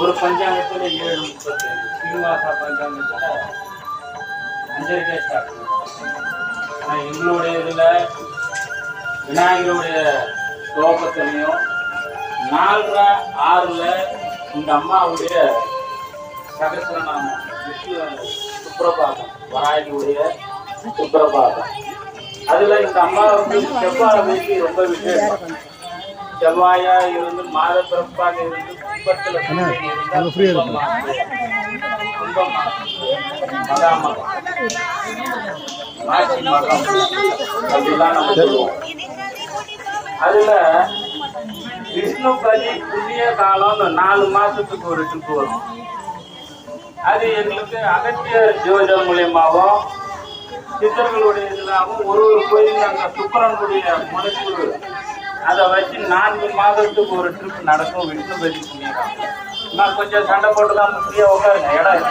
ஒரு பஞ்சாங்கத்தில் ஏழு முப்பத்தேழு. ஸ்ரீனிவாசா பஞ்சாங்கத்தில் அஞ்சரைக்கே ஸ்டார்ட் ஆனால் எங்களுடைய இதில் விநாயகருடைய ஸ்லோகத்திலையும் நாலரை ஆறில் இந்த அம்மாவுடைய சகசிரநாமம் விஷ்ணு சுப்பிரபாதம் வராயினுடைய சுப்பிரபாதம். அதில் இந்த அம்மாவுக்கு செவ்வாய் வைத்து ரொம்ப விசேஷம். செவ்வாயா இருந்து மாத பிறப்பாக இருந்து சொல்லுவோம். அதுல விஷ்ணு பதி புண்ணிய காலம்னு நாலு மாசத்துக்கு ஒரு ட்ரிப் வரும் அது எங்களுக்கு அகத்தியர் ஜோதிடம் மூலியமாகவும் சித்தர்களுடைய இதனாகவும் ஒரு ஒரு கோயில் அந்த சுக்கரனுடைய முனைப்பு அதை வச்சு நான்கு மாதத்துக்கு ஒரு ட்ரிப் நடக்கும் விட்டு பதிவு பண்ணிடுறாங்க நான் கொஞ்சம் சண்டை போட்டு தான் ஃப்ரீயாக உட்காருங்க. இடம்